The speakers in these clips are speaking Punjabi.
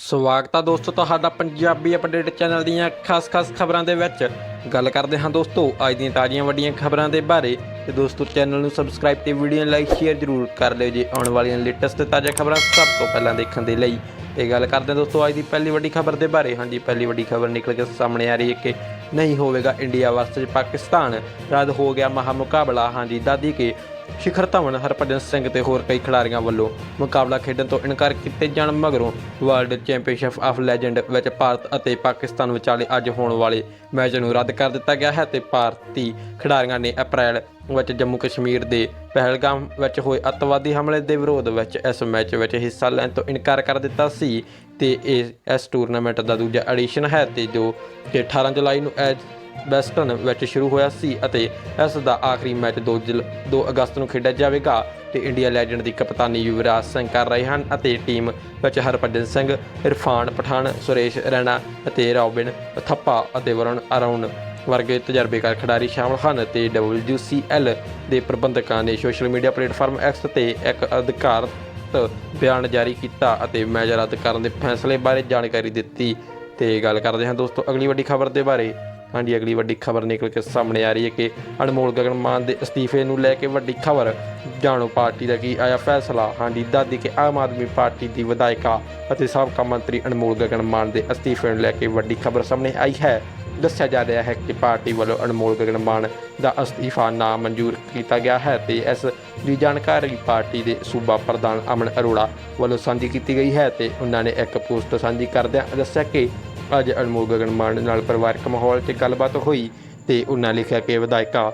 ਸਵਾਗਤ ਆ ਦੋਸਤੋ ਤੁਹਾਡਾ ਪੰਜਾਬੀ ਅਪਡੇਟ ਚੈਨਲ ਦੀਆਂ ਖਾਸ-ਖਾਸ ਖਬਰਾਂ ਦੇ ਵਿੱਚ। ਗੱਲ ਕਰਦੇ ਹਾਂ ਦੋਸਤੋ, ਅੱਜ ਦੀਆਂ ਤਾਜ਼ੀਆਂ ਵੱਡੀਆਂ ਖਬਰਾਂ ਦੇ ਬਾਰੇ। ਤੇ ਦੋਸਤੋ, ਚੈਨਲ ਨੂੰ ਸਬਸਕ੍ਰਾਈਬ ਤੇ ਵੀਡੀਓ ਨੂੰ ਲਾਈਕ ਸ਼ੇਅਰ ਜ਼ਰੂਰ ਕਰ ਲਿਓ ਜੀ ਆਉਣ ਵਾਲੀਆਂ ਲੇਟੈਸਟ ਤੇ ਤਾਜ਼ਾ ਖਬਰਾਂ ਸਭ ਤੋਂ ਪਹਿਲਾਂ ਦੇਖਣ ਦੇ ਲਈ। ਤੇ ਗੱਲ ਕਰਦੇ ਹਾਂ ਦੋਸਤੋ, ਅੱਜ ਦੀ ਪਹਿਲੀ ਵੱਡੀ ਖਬਰ ਦੇ ਬਾਰੇ। ਹਾਂਜੀ, ਪਹਿਲੀ ਵੱਡੀ ਖਬਰ ਨਿਕਲ ਕੇ ਸਾਹਮਣੇ ਆ ਰਹੀ ਹੈ ਕਿ ਨਹੀਂ ਹੋਵੇਗਾ ਇੰਡੀਆ ਵਰਸਸ ਪਾਕਿਸਤਾਨ। ਰੱਦ ਹੋ ਗਿਆ ਮਹਾ ਮੁਕਾਬਲਾ ਹਾਂਜੀ ਦਾਦੀ ਕੇ ਸ਼ਿਖਰ ਧਵਨ, ਹਰਭਜਨ ਸਿੰਘ ਤੇ ਹੋਰ ਕਈ ਖਿਡਾਰੀਆਂ ਵੱਲੋਂ ਮੁਕਾਬਲਾ ਖੇਡਣ ਤੋਂ ਇਨਕਾਰ ਕੀਤੇ ਜਾਣ ਮਗਰੋਂ ਵਰਲਡ ਚੈਂਪੀਅਨਸ਼ਿਪ ਆਫ ਲੈਜੈਂਡ ਵਿੱਚ ਭਾਰਤ ਅਤੇ ਪਾਕਿਸਤਾਨ ਵਿਚਾਲੇ ਅੱਜ ਹੋਣ ਵਾਲੇ ਮੈਚ ਨੂੰ ਰੱਦ ਕਰ ਦਿੱਤਾ ਗਿਆ ਹੈ ਤੇ ਭਾਰਤੀ ਖਿਡਾਰੀਆਂ ਨੇ ਅਪ੍ਰੈਲ ਵਿੱਚ ਜੰਮੂ ਕਸ਼ਮੀਰ ਦੇ ਪਹਿਲਗਾਮ ਵਿੱਚ ਹੋਏ ਅੱਤਵਾਦੀ ਹਮਲੇ ਦੇ ਵਿਰੋਧ ਵਿੱਚ ਇਸ ਮੈਚ ਵਿੱਚ ਹਿੱਸਾ ਲੈਣ ਤੋਂ ਇਨਕਾਰ ਕਰ ਦਿੱਤਾ ਸੀ ਤੇ ਇਹ ਇਸ ਟੂਰਨਾਮੈਂਟ ਦਾ ਦੂਜਾ ਐਡੀਸ਼ਨ ਹੈ ਤੇ ਜੋ ਕਿ 18 ਜੁਲਾਈ ਨੂੰ ਐਜ ਵੈਸਟਰਨ ਵਿੱਚ ਸ਼ੁਰੂ ਹੋਇਆ ਸੀ ਅਤੇ ਇਸ ਦਾ ਆਖਰੀ ਮੈਚ 2 ਜੁਲ- 2 ਅਗਸਤ ਨੂੰ ਖੇਡਿਆ ਜਾਵੇਗਾ ਤੇ ਇੰਡੀਆ ਲੈਜੈਂਡ ਦੀ ਕਪਤਾਨੀ ਯੁਵਰਾਜ ਸਿੰਘ ਕਰ ਰਹੇ ਹਨ ਅਤੇ ਟੀਮ ਵਿੱਚ ਹਰਭਜਨ ਸਿੰਘ, ਇਰਫਾਨ ਪਠਾਨ, ਸੁਰੇਸ਼ ਰੈਣਾ ਅਤੇ ਰੌਬਿਨ ਥੱਪਾ ਅਤੇ ਵਰੁਣ ਅਰਾਉਨ ਵਰਗੇ ਤਜਰਬੇਕਾਰ ਖਿਡਾਰੀ ਸ਼ਾਮਲ ਹਨ ਤੇ WCL ਦੇ ਪ੍ਰਬੰਧਕਾਂ ਨੇ ਸੋਸ਼ਲ ਮੀਡੀਆ ਪਲੇਟਫਾਰਮ X ਤੇ ਇੱਕ ਅਧਿਕਾਰਤ ਬਿਆਨ ਜਾਰੀ ਕੀਤਾ ਅਤੇ ਮੈਚ ਰੱਦ ਕਰਨ ਦੇ ਫੈਸਲੇ ਬਾਰੇ ਜਾਣਕਾਰੀ ਦਿੱਤੀ ਤੇ ਗੱਲ ਕਰਦੇ ਹਾਂ ਦੋਸਤੋ ਅਗਲੀ ਵੱਡੀ ਖਬਰ ਦੇ ਬਾਰੇ। ਹਾਂਜੀ, ਅਗਲੀ ਵੱਡੀ ਖਬਰ ਨਿਕਲ ਕੇ ਸਾਹਮਣੇ ਆ ਰਹੀ ਹੈ ਕਿ ਅਨਮੋਲ ਗਗਨ ਮਾਨ ਦੇ ਅਸਤੀਫੇ ਨੂੰ ਲੈ ਕੇ ਵੱਡੀ ਖਬਰ ਜਾਣੋ ਪਾਰਟੀ ਦਾ ਕੀ ਆਇਆ ਫੈਸਲਾ। ਹਾਂਜੀ ਦਾਦੀ ਕੇ ਆਮ ਆਦਮੀ ਪਾਰਟੀ ਦੀ ਵਿਧਾਇਕਾ ਅਤੇ ਸਾਬਕਾ ਮੰਤਰੀ ਅਨਮੋਲ ਗਗਨ ਮਾਨ ਦੇ ਅਸਤੀਫੇ ਨੂੰ ਲੈ ਕੇ ਵੱਡੀ ਖਬਰ ਸਾਹਮਣੇ ਆਈ ਹੈ। ਦੱਸਿਆ ਜਾ ਰਿਹਾ ਹੈ ਕਿ ਪਾਰਟੀ ਵੱਲੋਂ ਅਨਮੋਲ ਗਗਨ ਮਾਨ ਦਾ ਅਸਤੀਫਾ ਨਾ ਮਨਜ਼ੂਰ ਕੀਤਾ ਗਿਆ ਹੈ ਤੇ ਇਸ ਦੀ ਜਾਣਕਾਰੀ ਪਾਰਟੀ ਦੇ ਸੂਬਾ ਪ੍ਰਧਾਨ ਅਮਨ ਅਰੋੜਾ ਵੱਲੋਂ ਸਾਂਝੀ ਕੀਤੀ ਗਈ ਹੈ ਤੇ ਉਹਨਾਂ ਨੇ ਇੱਕ ਪੋਸਟ ਸਾਂਝੀ ਕਰਦਿਆਂ ਦੱਸਿਆ ਕਿ ਅੱਜ ਅਨਮੋਲ ਗਗਨ ਮਾਨ ਨਾਲ ਪਰਿਵਾਰਕ ਮਾਹੌਲ 'ਚ ਗੱਲਬਾਤ ਹੋਈ ਤੇ ਉਹਨਾਂ ਲਿਖਿਆ ਕਿ ਵਿਧਾਇਕਾ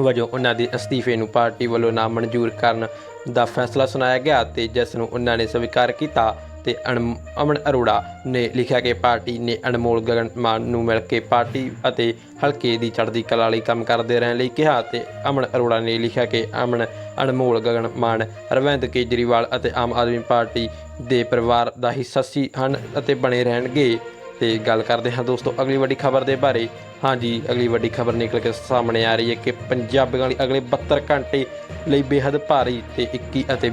ਵਜੋਂ ਉਹਨਾਂ ਦੇ ਅਸਤੀਫੇ ਨੂੰ ਪਾਰਟੀ ਵੱਲੋਂ ਨਾ ਮਨਜ਼ੂਰ ਕਰਨ ਦਾ ਫੈਸਲਾ ਸੁਣਾਇਆ ਗਿਆ ਤੇ ਜਿਸ ਨੂੰ ਉਹਨਾਂ ਨੇ ਸਵੀਕਾਰ ਕੀਤਾ ਤੇ ਅਣ- ਅਮਨ ਅਰੋੜਾ ਨੇ ਲਿਖਿਆ ਕਿ ਪਾਰਟੀ ਨੇ ਅਨਮੋਲ ਗਗਨ ਮਾਨ ਨੂੰ ਮਿਲ ਕੇ ਪਾਰਟੀ ਅਤੇ ਹਲਕੇ ਦੀ ਚੜ੍ਹਦੀ ਕਲਾ ਲਈ ਕੰਮ ਕਰਦੇ ਰਹਿਣ ਲਈ ਕਿਹਾ ਤੇ ਅਮਨ ਅਰੋੜਾ ਨੇ ਲਿਖਿਆ ਕਿ ਅਮਨ ਅਨਮੋਲ ਗਗਨ ਮਾਨ, ਅਰਵਿੰਦ ਕੇਜਰੀਵਾਲ ਅਤੇ ਆਮ ਆਦਮੀ ਪਾਰਟੀ ਦੇ ਪਰਿਵਾਰ ਦਾ ਹਿੱਸਾ ਸੀ, ਹਨ ਅਤੇ ਬਣੇ ਰਹਿਣਗੇ। ਤੇ ਗੱਲ ਕਰਦੇ ਹਾਂ ਦੋਸਤੋ ਅਗਲੀ ਵੱਡੀ ਖਬਰ ਦੇ ਬਾਰੇ। ਹਾਂਜੀ, ਅਗਲੀ ਵੱਡੀ ਖਬਰ ਨਿਕਲ ਕੇ ਸਾਹਮਣੇ ਆ ਰਹੀ ਹੈ ਕਿ ਪੰਜਾਬੀਆਂ ਲਈ ਅਗਲੇ 72 ਘੰਟੇ ਲਈ ਬੇहद ਭਾਰੀ ਤੇ 21 ਅਤੇ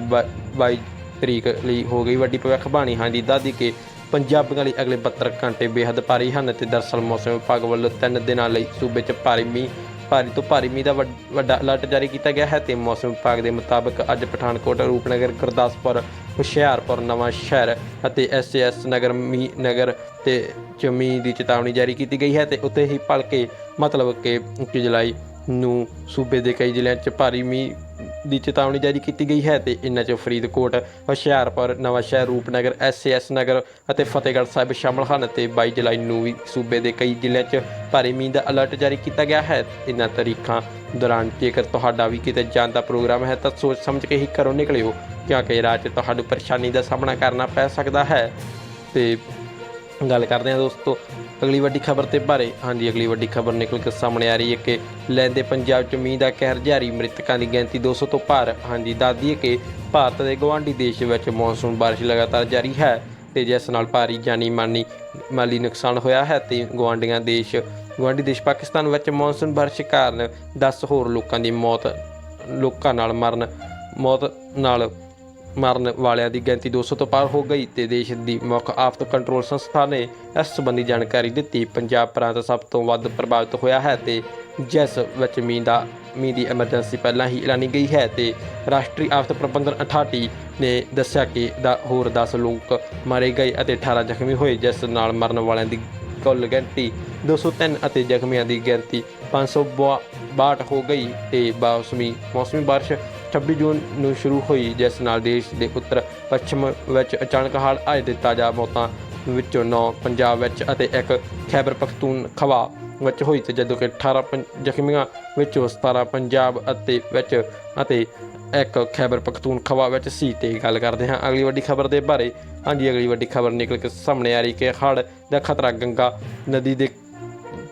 22 ਤਰੀਕ ਲਈ ਹੋ ਗਈ ਵੱਡੀ ਭਵਿੱਖਬਾਣੀ। ਹਾਂਜੀ ਦਾਦੀ ਕੇ ਪੰਜਾਬੀਆਂ ਲਈ ਅਗਲੇ 72 ਘੰਟੇ ਬੇहद ਭਾਰੀ ਹਨ ਤੇ ਦਰਸਲ ਮੌਸਮ ਵਿਭਾਗ ਵੱਲੋਂ ਤਿੰਨ ਦਿਨਾਂ ਲਈ ਸੂਬੇ 'ਚ ਭਾਰੀ ਮੀਂਹ, ਭਾਰੀ ਤੋਂ ਭਾਰੀ ਮੀਂਹ ਦਾ ਵੱਡਾ ਅਲਰਟ ਜਾਰੀ ਕੀਤਾ ਗਿਆ ਹੈ ਤੇ ਮੌਸਮ ਵਿਭਾਗ ਦੇ ਮੁਤਾਬਕ ਅੱਜ ਪਠਾਨਕੋਟ, ਰੂਪਨਗਰ, ਗੁਰਦਾਸਪੁਰ ਹੁਸ਼ਿਆਰਪੁਰ, ਨਵਾਂ ਸ਼ਹਿਰ ਅਤੇ ਐਸਐਸ ਨਗਰ ਮੀ, ਨਗਰ ਤੇ ਚ ਮੀਂਹ ਦੀ ਚੇਤਾਵਨੀ ਜਾਰੀ ਕੀਤੀ ਗਈ ਹੈ ਤੇ ਉੱਤੇ ਹੀ ਭਲਕੇ ਮਤਲਬ ਕਿ 21 ਜੁਲਾਈ ਨੂੰ ਸੂਬੇ ਦੇ ਕਈ ਜ਼ਿਲ੍ਹਿਆਂ 'ਚ ਭਾਰੀ ਮੀਂਹ ਦੀ ਚੇਤਾਵਨੀ ਜਾਰੀ ਕੀਤੀ ਗਈ ਹੈ ਤੇ ਇਨ੍ਹਾਂ 'ਚ ਫਰੀਦਕੋਟ, ਹੁਸ਼ਿਆਰਪੁਰ ਨਵਾਂ ਸ਼ਹਿਰ ਰੂਪਨਗਰ ਐਸਐਸ ਨਗਰ ਅਤੇ ਫਤਿਹਗੜ੍ਹ ਸਾਹਿਬ ਸ਼ਾਮਲ ਹਨ ਤੇ 22 ਜੁਲਾਈ ਨੂੰ ਵੀ ਸੂਬੇ ਦੇ ਕਈ ਜ਼ਿਲ੍ਹਿਆਂ 'ਚ ਭਾਰੀ ਮੀਂਹ ਦਾ ਅਲਰਟ ਜਾਰੀ ਕੀਤਾ ਗਿਆ ਹੈ। ਇਨ੍ਹਾਂ ਤਾਰੀਖਾਂ ਦੌਰਾਨ ਜੇਕਰ ਤੁਹਾਡਾ ਵੀ ਕਿਤੇ ਜਾਣ ਦਾ ਪ੍ਰੋਗਰਾਮ ਹੈ ਤਾਂ ਸੋਚ ਸਮਝ ਕੇ ਹੀ ਘਰੋਂ ਨਿਕਲਿਓ, ਕਿਉਂਕਿ ਰਾਹ 'ਚ ਤੁਹਾਨੂੰ ਪਰੇਸ਼ਾਨੀ ਦਾ ਸਾਹਮਣਾ ਕਰਨਾ ਪੈ ਸਕਦਾ ਹੈ। ਤੇ ਗੱਲ ਕਰਦੇ ਹਾਂ ਦੋਸਤੋ, ਅਗਲੀ ਵੱਡੀ ਖਬਰ ਤੇ ਬਾਰੇ। ਹਾਂਜੀ, ਅਗਲੀ ਵੱਡੀ ਖਬਰ ਨਿਕਲ ਕੇ ਸਾਹਮਣੇ ਆ ਰਹੀ ਹੈ ਕਿ ਲੈਂਦੇ ਪੰਜਾਬ ਚ ਮੀਂਹ ਦਾ ਕਹਿਰ ਜਾਰੀ, ਮ੍ਰਿਤਕਾਂ ਦੀ ਗਿਣਤੀ 200 ਤੋਂ ਪਾਰ ਹਾਂਜੀ ਦੱਸਦੀ ਕਿ ਭਾਰਤ ਦੇ ਗਵਾਂਢੀ ਦੇਸ਼ ਵਿੱਚ ਮੌਨਸੂਨ ਬਾਰਿਸ਼ ਲਗਾਤਾਰ ਜਾਰੀ ਹੈ ਤੇ ਜਿਸ ਨਾਲ ਭਾਰੀ ਜਾਨੀ ਮਾਨੀ ਮਾਲੀ ਨੁਕਸਾਨ ਹੋਇਆ ਹੈ ਤੇ ਗਵਾਂਢੀਆਂ ਦੇਸ਼ ਗਵਾਂਢੀ ਦੇਸ਼ ਪਾਕਿਸਤਾਨ ਵਿੱਚ ਮੌਨਸੂਨ ਬਾਰਿਸ਼ ਕਾਰਨ 10 ਹੋਰ ਲੋਕਾਂ ਦੀ ਮੌਤ, ਲੋਕਾਂ ਨਾਲ ਮਰਨ, ਮੌਤ ਨਾਲ ਮਰਨ ਵਾਲਿਆਂ ਦੀ ਗਿਣਤੀ 200 ਤੋਂ ਪਾਰ ਹੋ ਗਈ ਤੇ ਦੇਸ਼ ਦੀ ਮੁੱਖ ਆਫਤ ਕੰਟਰੋਲ ਸੰਸਥਾ ਨੇ ਇਸ ਸੰਬੰਧੀ ਜਾਣਕਾਰੀ ਦਿੱਤੀ। ਪੰਜਾਬ ਪ੍ਰਾਂਤ ਸਭ ਤੋਂ ਵੱਧ ਪ੍ਰਭਾਵਿਤ ਹੋਇਆ ਹੈ ਤੇ ਜਿਸ ਵਿੱਚ ਮੀਂਹ ਦਾ ਮੀਂਹ ਦੀ ਐਮਰਜੈਂਸੀ ਪਹਿਲਾਂ ਹੀ ਐਲਾਨੀ ਗਈ ਹੈ ਤੇ ਰਾਸ਼ਟਰੀ ਆਫਤ ਪ੍ਰਬੰਧਨ ਅਥਾਰਟੀ ਨੇ ਦੱਸਿਆ ਕਿ ਦਾ ਹੋਰ 10 ਲੋਕ ਮਾਰੇ ਗਏ ਅਤੇ 18 ਜ਼ਖਮੀ ਹੋਏ, ਜਿਸ ਨਾਲ ਮਰਨ ਵਾਲਿਆਂ ਦੀ ਕੁੱਲ ਗਿਣਤੀ 203 ਅਤੇ ਜ਼ਖਮੀਆਂ ਦੀ ਗਿਣਤੀ 562 ਹੋ ਗਈ ਤੇ ਬਾਸਮੀ ਮੌਸਮੀ ਬਾਰਿਸ਼ 26 ਜੂਨ ਨੂੰ ਸ਼ੁਰੂ ਹੋਈ, ਜਿਸ ਨਾਲ ਦੇਸ਼ ਦੇ ਉੱਤਰ ਪੱਛਮ ਵਿੱਚ ਅਚਾਨਕ ਹੜ੍ਹ ਆਏ ਤੇ ਤਾਜ਼ਾ ਮੌਤਾਂ ਵਿੱਚੋਂ 9 ਪੰਜਾਬ ਵਿੱਚ ਅਤੇ ਇੱਕ ਖੈਬਰ ਪਖਤੂਨਖਵਾ ਵਿੱਚ ਹੋਈ ਤੇ ਜਦੋਂ ਕਿ 18 ਪੰ- ਜ਼ਖਮੀਆਂ ਵਿੱਚੋਂ 17 ਪੰਜਾਬ ਅਤੇ ਵਿੱਚ, ਅਤੇ ਇੱਕ ਖੈਬਰ ਪਖਤੂਨਖਵਾ ਵਿੱਚ ਸੀ, ਤੇ ਗੱਲ ਕਰਦੇ ਹਾਂ ਅਗਲੀ ਵੱਡੀ ਖਬਰ ਦੇ ਬਾਰੇ। ਹਾਂਜੀ, ਅਗਲੀ ਵੱਡੀ ਖਬਰ ਨਿਕਲ ਕੇ ਸਾਹਮਣੇ ਆ ਰਹੀ ਕਿ ਹੜ੍ਹ ਦਾ ਖਤਰਾ ਗੰਗਾ ਨਦੀ ਦੇ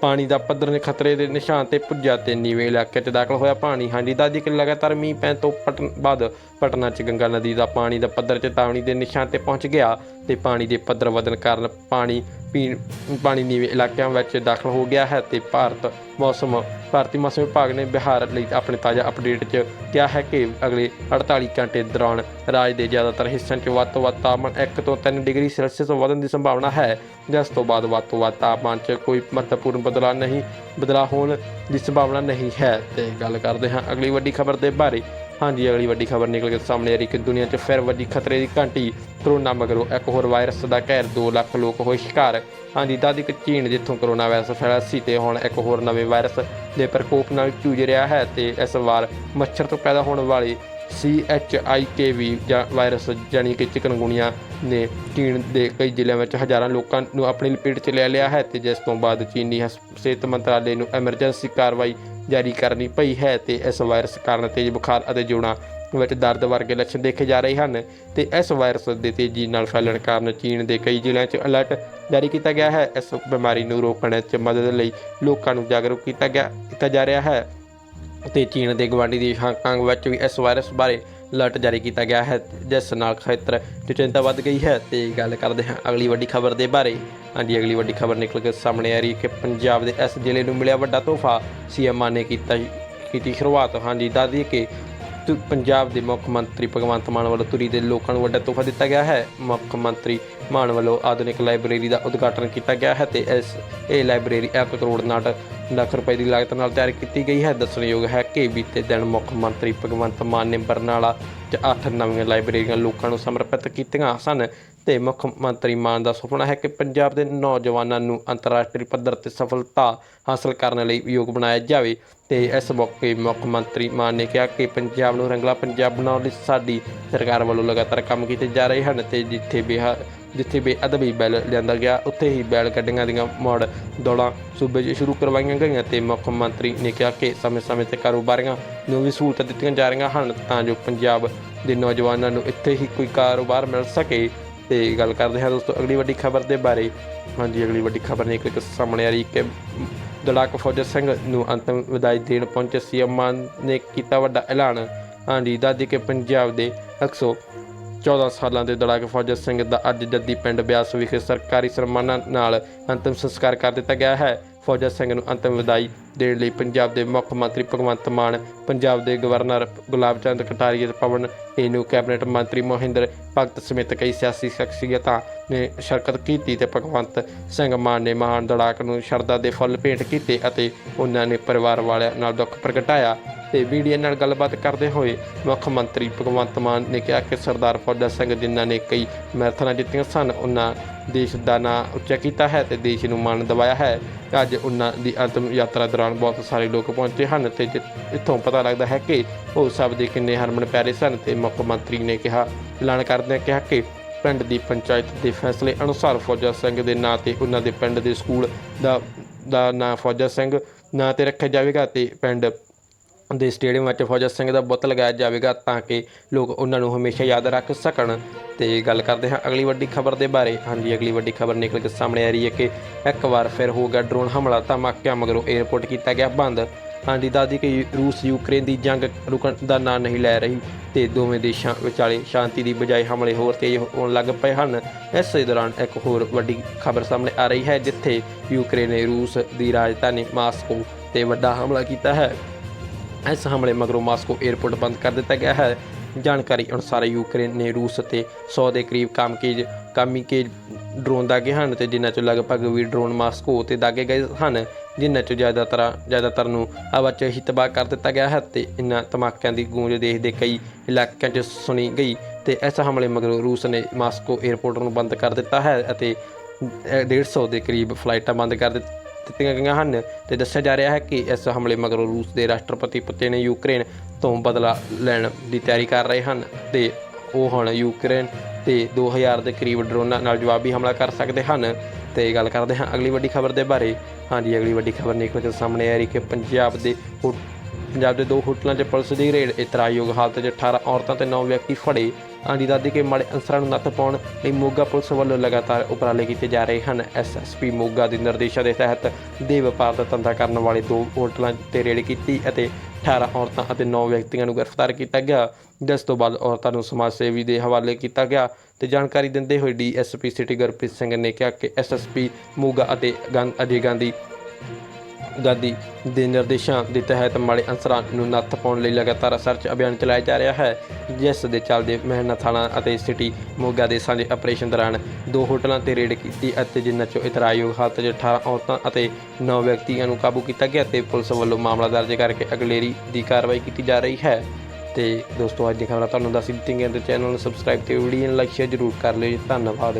ਪਾਣੀ ਦਾ ਪੱਧਰ ਨੇ ਖਤਰੇ ਦੇ ਨਿਸ਼ਾਨ ਤੇ ਪੁੱਜਾ ਤੇ ਨੀਵੇਂ ਇਲਾਕੇ 'ਚ ਦਾਖਲ ਹੋਇਆ ਪਾਣੀ। ਹਾਂਜੀ ਦਾਦੀ ਕਿ ਲਗਾਤਾਰ ਮੀਂਹ ਪੈਣ ਤੋਂ ਪਟਨ ਬਾਅਦ ਪਟਨਾ 'ਚ ਗੰਗਾ ਨਦੀ ਦਾ ਪਾਣੀ ਦਾ ਪੱਧਰ ਚੇਤਾਵਨੀ ਦੇ ਨਿਸ਼ਾਨ ਤੇ ਪਹੁੰਚ ਗਿਆ ਤੇ ਪਾਣੀ ਦੇ ਪੱਧਰ ਵਧਣ ਕਾਰਨ ਪਾਣੀ ਪੀਣ, ਪਾਣੀ ਨੀਵੇਂ ਇਲਾਕਿਆਂ ਵਿੱਚ ਦਾਖਲ ਹੋ ਗਿਆ ਹੈ ਤੇ ਭਾਰਤ ਮੌਸਮ, ਭਾਰਤੀ ਮੌਸਮ ਵਿਭਾਗ ਨੇ ਬਿਹਾਰ ਲਈ ਆਪਣੇ ਤਾਜ਼ਾ ਅਪਡੇਟ 'ਚ ਕਿਹਾ ਹੈ ਕਿ ਅਗਲੇ 48 ਘੰਟੇ ਦੌਰਾਨ ਰਾਜ ਦੇ ਜ਼ਿਆਦਾਤਰ ਹਿੱਸਿਆਂ 'ਚ ਵੱਧ ਤੋਂ ਵੱਧ ਤਾਪਮਾਨ 1 ਤੋਂ 3 ਡਿਗਰੀ ਸੈਲਸੀਅਸ ਵਧਣ ਦੀ ਸੰਭਾਵਨਾ ਹੈ, ਜਿਸ ਤੋਂ ਬਾਅਦ ਵੱਧ ਤੋਂ ਵੱਧ ਤਾਪਮਾਨ 'ਚ ਕੋਈ ਮਹੱਤਵਪੂਰਨ ਬਦਲਾਅ ਨਹੀਂ, ਬਦਲਾਅ ਹੋਣ ਦੀ ਸੰਭਾਵਨਾ ਨਹੀਂ ਹੈ ਤੇ ਗੱਲ ਕਰਦੇ ਹਾਂ ਅਗਲੀ ਵੱਡੀ ਖਬਰ ਦੇ ਬਾਰੇ। ਹਾਂਜੀ, ਅਗਲੀ ਵੱਡੀ ਖਬਰ ਨਿਕਲ ਕੇ ਸਾਹਮਣੇ ਆ ਰਹੀ ਕਿ ਦੁਨੀਆ 'ਚ ਫਿਰ ਵੱਡੀ ਖਤਰੇ ਦੀ ਘੰਟੀ ਕਰੋਨਾ ਮਗਰੋਂ ਇੱਕ ਹੋਰ ਵਾਇਰਸ ਦਾ ਕਹਿਰ 2 ਲੱਖ ਲੋਕ ਹੋਏ ਸ਼ਿਕਾਰ। ਹਾਂਜੀ ਦਾਦੀ ਕਿ ਚੀਨ ਜਿੱਥੋਂ ਕਰੋਨਾ ਵਾਇਰਸ ਫੈਲਿਆ ਸੀ ਤੇ ਹੁਣ ਇੱਕ ਹੋਰ ਨਵੇਂ ਵਾਇਰਸ ਦੇ ਪ੍ਰਕੋਪ ਨਾਲ ਜੂਝ ਰਿਹਾ ਹੈ ਤੇ ਇਸ ਵਾਰ ਮੱਛਰ ਤੋਂ ਪੈਦਾ ਹੋਣ ਵਾਲੀ CHIKV ਜਾਂ ਵਾਇਰਸ ਜਾਨੀ ਕਿ ਚਿਕਨਗੁਨੀਆ ਨੇ ਚੀਨ ਦੇ ਕਈ ਜ਼ਿਲ੍ਹਿਆਂ ਵਿੱਚ ਹਜ਼ਾਰਾਂ ਲੋਕਾਂ ਨੂੰ ਆਪਣੀ ਲਪੇਟ 'ਚ ਲੈ ਲਿਆ ਹੈ ਤੇ ਜਿਸ ਤੋਂ ਬਾਅਦ ਚੀਨੀ ਹਸ- ਸਿਹਤ ਮੰਤਰਾਲੇ ਨੂੰ ਐਮਰਜੈਂਸੀ ਕਾਰਵਾਈ ਜਾਰੀ ਕਰਨੀ ਪਈ ਹੈ ਤੇ ਇਸ ਵਾਇਰਸ ਕਾਰਨ ਤੇਜ਼ ਬੁਖਾਰ ਅਤੇ ਜੋੜਾਂ ਵਿੱਚ ਦਰਦ ਵਰਗੇ ਲੱਛਣ ਦੇਖੇ ਜਾ ਰਹੇ ਹਨ ਤੇ ਇਸ ਵਾਇਰਸ ਦੇ ਤੇਜ਼ੀ ਨਾਲ ਫੈਲਣ ਕਾਰਨ ਚੀਨ ਦੇ ਕਈ ਜ਼ਿਲ੍ਹਿਆਂ 'ਚ ਅਲਰਟ ਜਾਰੀ ਕੀਤਾ ਗਿਆ ਹੈ। ਇਸ ਬਿਮਾਰੀ ਨੂੰ ਰੋਕਣ 'ਚ ਮਦਦ ਲਈ ਲੋਕਾਂ ਨੂੰ ਜਾਗਰੂਕ ਕੀਤਾ ਗਿਆ ਕੀਤਾ ਜਾ ਰਿਹਾ ਹੈ ਤੇ ਚੀਨ ਦੇ ਗਵਾਂਢੀ ਦੇਸ਼ ਹਾਂਗਕਾਂਗ ਵਿੱਚ ਵੀ ਇਸ ਵਾਇਰਸ ਬਾਰੇ ਅਲਰਟ ਜਾਰੀ ਕੀਤਾ ਗਿਆ ਹੈ, ਜਿਸ ਨਾਲ ਖੇਤਰ ਦੀ ਚਿੰਤਾ ਵੱਧ ਗਈ ਹੈ। ਤੇ ਗੱਲ ਕਰਦੇ ਹਾਂ ਅਗਲੀ ਵੱਡੀ ਖਬਰ ਦੇ ਬਾਰੇ। ਹਾਂਜੀ, ਅਗਲੀ ਵੱਡੀ ਖਬਰ ਨਿਕਲ ਕੇ ਸਾਹਮਣੇ ਆ ਰਹੀ ਹੈ ਕਿ ਪੰਜਾਬ ਦੇ ਇਸ ਜ਼ਿਲ੍ਹੇ ਨੂੰ ਮਿਲਿਆ ਵੱਡਾ ਤੋਹਫਾ। ਸੀਐਮ ਮਾਨ ਨੇ ਕੀਤਾ, ਕੀਤੀ ਸ਼ੁਰੂਆਤ। ਹਾਂਜੀ ਦੱਸਦੀ ਕਿ ਤੁ- ਪੰਜਾਬ ਦੇ ਮੁੱਖ ਮੰਤਰੀ ਭਗਵੰਤ ਮਾਨ ਵੱਲੋਂ ਤੁਰੀ ਦੇ ਲੋਕਾਂ ਨੂੰ ਵੱਡਾ ਤੋਹਫਾ ਦਿੱਤਾ ਗਿਆ ਹੈ। ਮੁੱਖ ਮੰਤਰੀ ਮਾਨ ਵੱਲੋਂ ਆਧੁਨਿਕ ਲਾਇਬ੍ਰੇਰੀ ਦਾ ਉਦਘਾਟਨ ਕੀਤਾ ਗਿਆ ਹੈ ਤੇ ਇਸ, ਇਹ ਲਾਇਬ੍ਰੇਰੀ 1 ਕਰੋੜ 69 ਲੱਖ ਰੁਪਏ ਦੀ ਲਾਗਤ ਨਾਲ ਤਿਆਰ ਕੀਤੀ ਗਈ ਹੈ। ਦੱਸਣਯੋਗ ਹੈ ਕਿ ਬੀਤੇ ਦਿਨ ਮੁੱਖ ਮੰਤਰੀ ਭਗਵੰਤ ਮਾਨ ਨੇ ਬਰਨਾਲਾ 'ਚ ਅੱਠ ਨਵੀਆਂ ਲਾਇਬ੍ਰੇਰੀਆਂ ਲੋਕਾਂ ਨੂੰ ਸਮਰਪਿਤ ਕੀਤੀਆਂ ਸਨ ਤੇ ਮੁੱਖ ਮੰਤਰੀ ਮਾਨ ਦਾ ਸੁਪਨਾ ਹੈ ਕਿ ਪੰਜਾਬ ਦੇ ਨੌਜਵਾਨਾਂ ਨੂੰ ਅੰਤਰਰਾਸ਼ਟਰੀ ਪੱਧਰ ਤੇ ਸਫਲਤਾ ਹਾਸਲ ਕਰਨ ਲਈ ਯੋਗ ਬਣਾਇਆ ਜਾਵੇ ਤੇ ਇਸ ਮੌਕੇ ਮੁੱਖ ਮੰਤਰੀ ਮਾਨ ਨੇ ਕਿਹਾ ਕਿ ਪੰਜਾਬ ਨੂੰ ਰੰਗਲਾ ਪੰਜਾਬ ਬਣਾਉਣ ਲਈ ਸਾਡੀ ਸਰਕਾਰ ਵੱਲੋਂ ਲਗਾਤਾਰ ਕੰਮ ਕੀਤੇ ਜਾ ਰਹੇ ਹਨ ਤੇ ਜਿੱਥੇ ਬਿਹਾਰ ਜਿੱਥੇ ਬੇਅਦਬੀ ਬੈਲ ਲਿਆਂਦਾ ਗਿਆ। ਉੱਥੇ ਹੀ ਬੈਲ ਗੱਡੀਆਂ ਦੀਆਂ ਮੋੜ ਦੌੜਾਂ ਸੂਬੇ 'ਚ ਸ਼ੁਰੂ ਕਰਵਾਈਆਂ ਗਈਆਂ ਤੇ ਮੁੱਖ ਮੰਤਰੀ ਨੇ ਕਿਹਾ ਕਿ ਸਮੇਂ-ਸਮੇਂ ਤੇ ਕਾਰੋਬਾਰੀਆਂ ਨੂੰ ਵੀ ਸਹੂਲਤਾਂ ਦਿੱਤੀਆਂ ਜਾ ਰਹੀਆਂ ਹਨ, ਤਾਂ ਜੋ ਪੰਜਾਬ ਦੇ ਨੌਜਵਾਨਾਂ ਨੂੰ ਇੱਥੇ ਹੀ ਕੋਈ ਕਾਰੋਬਾਰ ਮਿਲ ਸਕੇ। ਤੇ ਗੱਲ ਕਰਦੇ ਹਾਂ ਦੋਸਤੋ, ਅਗਲੀ ਵੱਡੀ ਖਬਰ ਦੇ ਬਾਰੇ। ਹਾਂਜੀ, ਅਗਲੀ ਵੱਡੀ ਖਬਰ ਨੇ ਇੱਕ ਸਾਹਮਣੇ ਆ ਰਹੀ ਕਿ ਦੜਾਕ ਫੌਜਾ ਸਿੰਘ ਨੂੰ ਅੰਤਮ ਵਿਦਾਈ ਦੇਣ ਪਹੁੰਚੇ ਸੀਐਮ ਮਾਨ ਨੇ ਕੀਤਾ ਵੱਡਾ ਐਲਾਨ। ਹਾਂਜੀ ਦਾਦੀ ਕਿ ਪੰਜਾਬ ਦੇ 100 14 ਸਾਲਾਂ ਦੇ ਦੜਾਕ ਫੌਜਾ ਸਿੰਘ ਦਾ ਅੱਜ ਜੱਦੀ ਪਿੰਡ ਬਿਆਸ ਵਿਖੇ ਸਰਕਾਰੀ ਸਨਮਾਨਾਂ ਨਾਲ ਅੰਤਿਮ ਸੰਸਕਾਰ ਕਰ ਦਿੱਤਾ ਗਿਆ ਹੈ। ਫੌਜਾ ਸਿੰਘ ਨੂੰ ਅੰਤਿਮ ਵਿਦਾਈ ਦੇਣ ਲਈ ਪੰਜਾਬ ਦੇ ਮੁੱਖ ਮੰਤਰੀ ਭਗਵੰਤ ਮਾਨ, ਪੰਜਾਬ ਦੇ ਗਵਰਨਰ ਗੁਲਾਬ ਚੰਦ ਕਟਾਰੀਆ ਪਵਨ, ਇਹਨੂੰ ਕੈਬਨਿਟ ਮੰਤਰੀ ਮੋਹਿੰਦਰ ਭਗਤ ਸਮੇਤ ਕਈ ਸਿਆਸੀ ਸ਼ਖਸੀਅਤਾਂ ਨੇ ਸ਼ਿਰਕਤ ਕੀਤੀ ਤੇ ਭਗਵੰਤ ਸਿੰਘ ਮਾਨ ਨੇ ਮਹਾਨ ਦੜਾਕ ਨੂੰ ਸ਼ਰਧਾ ਦੇ ਫੁੱਲ ਭੇਂਟ ਕੀਤੇ ਅਤੇ ਉਹਨਾਂ ਨੇ ਪਰਿਵਾਰ ਵਾਲਿਆਂ ਨਾਲ ਦੁੱਖ ਪ੍ਰਗਟਾਇਆ ਤੇ ਮੀਡੀਆ ਨਾਲ ਗੱਲਬਾਤ ਕਰਦੇ ਹੋਏ ਮੁੱਖ ਮੰਤਰੀ ਭਗਵੰਤ ਮਾਨ ਨੇ ਕਿਹਾ ਕਿ ਸਰਦਾਰ ਫੌਜਾ ਸਿੰਘ ਜਿਨ੍ਹਾਂ ਨੇ ਕਈ ਮੈਰਾਥਨਾਂ ਜਿੱਤੀਆਂ ਸਨ, ਉਹਨਾਂ ਦੇਸ਼ ਦਾ ਨਾਂ ਉੱਚਾ ਕੀਤਾ ਹੈ ਤੇ ਦੇਸ਼ ਨੂੰ ਮਾਣ ਦਿਵਾਇਆ ਹੈ। ਅੱਜ ਉਹਨਾਂ ਦੀ ਅੰਤਮ ਯਾਤਰਾ ਦੌਰਾਨ ਬਹੁਤ ਸਾਰੇ ਲੋਕ ਪਹੁੰਚੇ ਹਨ ਤੇ ਇੱਥੋਂ ਪਤਾ ਲੱਗਦਾ ਹੈ ਕਿ ਉਹ ਸਭ ਦੇ ਕਿੰਨੇ ਹਰਮਨ ਪਿਆਰੇ ਸਨ ਤੇ ਮੁੱਖ ਮੰਤਰੀ ਨੇ ਕਿਹਾ, ਐਲਾਨ ਕਰਦਿਆਂ ਕਿਹਾ ਕਿ ਪਿੰਡ ਦੀ ਪੰਚਾਇਤ ਦੇ ਫੈਸਲੇ ਅਨੁਸਾਰ ਫੌਜਾ ਸਿੰਘ ਦੇ ਨਾਂ ਤੇ ਉਹਨਾਂ ਦੇ ਪਿੰਡ ਦੇ ਸਕੂਲ ਦਾ ਦਾ ਨਾਂ ਫੌਜਾ ਸਿੰਘ ਨਾਂ ਤੇ ਰੱਖਿਆ ਜਾਵੇਗਾ ਤੇ ਪਿੰਡ ਦੇ ਸਟੇਡੀਅਮ ਵਿੱਚ ਫੌਜਾ ਸਿੰਘ ਦਾ ਬੁੱਤ ਲਗਾਇਆ ਜਾਵੇਗਾ ਤਾਂ ਕਿ ਲੋਕ ਉਹਨਾਂ ਨੂੰ ਹਮੇਸ਼ਾ ਯਾਦ ਰੱਖ ਸਕਣ। ਤੇ ਗੱਲ ਕਰਦੇ ਹਾਂ ਅਗਲੀ ਵੱਡੀ ਖਬਰ ਦੇ ਬਾਰੇ। ਹਾਂਜੀ, ਅਗਲੀ ਵੱਡੀ ਖਬਰ ਨਿਕਲ ਕੇ ਸਾਹਮਣੇ ਆ ਰਹੀ ਹੈ ਕਿ ਇੱਕ ਵਾਰ ਫਿਰ ਹੋ ਗਿਆ ਡਰੋਨ ਹਮਲਾ। ਧਮਾਕਿਆਂ ਮਗਰੋਂ 에ਅਰਪੋਰਟ ਕੀਤਾ ਗਿਆ ਬੰਦ। ਹਾਂਜੀ ਦਾਦੀ ਕਿ ਰੂਸ, ਯੂਕਰੇਨ ਦੀ ਜੰਗ ਰੁਕਣ ਦਾ ਨਾਂ ਨਹੀਂ ਲੈ ਰਹੀ ਤੇ ਦੋਵੇਂ ਦੇਸ਼ਾਂ ਵਿਚਾਲੇ ਸ਼ਾਂਤੀ ਦੀ ਬਜਾਏ ਹਮਲੇ ਹੋਰ ਤੇਜ਼ ਹੋਣ ਲੱਗ ਪਏ ਹਨ। ਇਸੇ ਦੌਰਾਨ ਇੱਕ ਹੋਰ ਵੱਡੀ ਖਬਰ ਸਾਹਮਣੇ ਆ ਰਹੀ ਹੈ, ਜਿੱਥੇ ਯੂਕਰੇਨ ਨੇ ਰੂਸ ਦੀ ਰਾਜਧਾਨੀ ਮਾਸਕੋ ਤੇ ਵੱਡਾ ਹਮਲਾ ਕੀਤਾ ਹੈ। ਇਸ ਹਮਲੇ ਮਗਰੋਂ ਮਾਸਕੋ 에ਅਰਪੋਰਟ ਬੰਦ ਕਰ ਦਿੱਤਾ ਗਿਆ ਹੈ। ਜਾਣਕਾਰੀ ਅਨੁਸਾਰ ਯੂਕਰੇਨ ਨੇ ਰੂਸ ਅਤੇ 100 ਦੇ ਕਰੀਬ ਕਾਮਕੇਜ ਕਾਮਿਕੇਜ ਡਰੋਨ ਦਾਗੇ ਹਨ ਤੇ ਜਿਨ੍ਹਾਂ ਚੋਂ ਲਗਭਗ ਵੀ ਡਰੋਨ ਮਾਸਕੋ ਤੇ ਦਾਗੇ ਗਏ ਹਨ ਜਿਨ੍ਹਾਂ ਚੋਂ ਜ਼ਿਆਦਾਤਰ ਜ਼ਿਆਦਾਤਰ ਨੂੰ ਹਵਾ ਹੀ ਤਬਾਹ ਕਰ ਦਿੱਤਾ ਗਿਆ ਹੈ ਤੇ ਇਨ੍ਹਾਂ ਧਮਾਕਿਆਂ ਦੀ ਗੂੰਜ ਦੇਸ਼ ਦੇ ਕਈ ਇਲਾਕਿਆਂ 'ਚ ਸੁਣੀ ਗਈ ਤੇ ਇਸ ਹਮਲੇ ਮਗਰੋਂ ਰੂਸ ਨੇ ਮਾਸਕੋ 에ਅਰਪੋਰਟ ਨੂੰ ਬੰਦ ਕਰ ਦਿੱਤਾ ਹੈ ਅਤੇ ਅ, 150 ਦੇ ਕਰੀਬ ਫਲਾਈਟਾਂ ਬੰਦ ਕਰ ਦਿੱਤ- ਦਿੱਤੀਆਂ ਗਈਆਂ ਹਨ ਤੇ ਦੱਸਿਆ ਜਾ ਰਿਹਾ ਹੈ ਕਿ ਇਸ ਹਮਲੇ ਮਗਰੋਂ ਰੂਸ ਦੇ ਰਾਸ਼ਟਰਪਤੀ ਪੁਤਿਨ ਯੂਕਰੇਨ ਤੋਂ ਬਦਲਾ ਲੈਣ ਦੀ ਤਿਆਰੀ ਕਰ ਰਹੇ ਹਨ ਤੇ ਉਹ ਹੁਣ ਯੂਕਰੇਨ ਤੇ 2000 ਦੇ ਕਰੀਬ ਡਰੋਨਾਂ ਨਾਲ ਜਵਾਬੀ ਹਮਲਾ ਕਰ ਸਕਦੇ ਹਨ। ਤੇ ਗੱਲ ਕਰਦੇ ਹਾਂ ਅਗਲੀ ਵੱਡੀ ਖਬਰ ਦੇ ਬਾਰੇ। ਹਾਂਜੀ, ਅਗਲੀ ਵੱਡੀ ਖਬਰ ਨਿਕਲ ਕੇ ਸਾਹਮਣੇ ਆ ਰਹੀ ਕਿ ਪੰਜਾਬ ਦੇ ਪੰਜਾਬ ਦੇ ਦੋ ਹੋਟਲਾਂ 'ਚ ਪੁਲਿਸ ਦੀ ਰੇਡ ਇਤਰਾਯੋਗ ਹਾਲਤ 'ਚ 18 ਔਰਤਾਂ ਤੇ 9 ਵਿਅਕਤੀ ਫੜੇ। ਆਂਦੀ ਦਾਦੀ ਕੇ ਮਾੜੇ ਅਨਸਰਾਂ ਨੂੰ ਨੱਥ ਪਾਉਣ ਲਈ ਮੋਗਾ ਪੁਲਿਸ ਵੱਲੋਂ ਲਗਾਤਾਰ ਉਪਰਾਲੇ ਕੀਤੇ ਜਾ ਰਹੇ ਹਨ। ਐਸਐਸਪੀ ਮੋਗਾ ਦੇ ਨਿਰਦੇਸ਼ਾਂ ਦੇ ਤਹਿਤ ਦੇ ਵਪਾਰ ਦਾ ਧੰਦਾ ਕਰਨ ਵਾਲੇ ਦੋ ਹੋਟਲਾਂ ਤੇ ਰੇਡ ਕੀਤੀ ਅਤੇ 18 ਔਰਤਾਂ ਅਤੇ 9 ਵਿਅਕਤੀਆਂ ਨੂੰ ਗ੍ਰਿਫਤਾਰ ਕੀਤਾ ਗਿਆ। ਜਿਸ ਤੋਂ ਬਾਅਦ ਔਰਤਾਂ ਨੂੰ ਸਮਾਜ ਸੇਵੀ ਦੇ ਹਵਾਲੇ ਕੀਤਾ ਗਿਆ ਤੇ ਜਾਣਕਾਰੀ ਦਿੰਦੇ ਹੋਏ ਡੀਐਸਪੀ ਸਿਟੀ ਗੁਰਪ੍ਰੀਤ ਸਿੰਘ ਨੇ ਕਿਹਾ ਕਿ ਐਸਐਸਪੀ ਮੋਗਾ ਅਤੇ ਗੰ- ਅਜੇ ਗਾਂਧੀ ਗਾਂਧੀ ਦੇ ਨਿਰਦੇਸ਼ਾਂ ਦੇ ਤਹਿਤ ਮਾੜੇ ਅਨਸਰਾਂ ਨੂੰ ਨੱਥ ਪਾਉਣ ਲਈ ਲਗਾਤਾਰ ਸਰਚ ਅਭਿਆਨ ਚਲਾਇਆ ਜਾ ਰਿਹਾ ਹੈ, ਜਿਸ ਦੇ ਚੱਲਦੇ ਮਹਿਨਾ ਥਾਣਾ ਅਤੇ ਸਿਟੀ ਮੋਗਾ ਦੇ ਸਾਂਝੇ ਆਪਰੇਸ਼ਨ ਦੌਰਾਨ ਦੋ ਹੋਟਲਾਂ ਤੇ ਰੇਡ ਕੀਤੀ ਅਤੇ ਜਿਨ੍ਹਾਂ ਚੋਂ ਇਤਰਾਜ਼ਯੋਗ ਹਾਲਤ 'ਚ 18 ਔਰਤਾਂ ਅਤੇ 9 ਵਿਅਕਤੀਆਂ ਨੂੰ ਕਾਬੂ ਕੀਤਾ ਗਿਆ ਤੇ ਪੁਲਿਸ ਵੱਲੋਂ ਮਾਮਲਾ ਦਰਜ ਕਰਕੇ ਅਗਲੇਰੀ ਦੀ ਕਾਰਵਾਈ ਕੀਤੀ ਜਾ ਰਹੀ ਹੈ। ਤੇ ਦੋਸਤੋ, ਅੱਜ ਦੀ ਖਬਰਾਂ ਤੁਹਾਨੂੰ ਦੱਸ ਦਿੱਤੀਆਂ ਗਈਆਂ ਤੇ ਚੈਨਲ ਨੂੰ ਸਬਸਕ੍ਰਾਈਬ ਤੇ ਵੀਡੀਓ ਨੂੰ ਲਾਈਕ ਸ਼ੇਅਰ ਜ਼ਰੂਰ ਕਰ ਲਿਓ ਧੰਨਵਾਦ।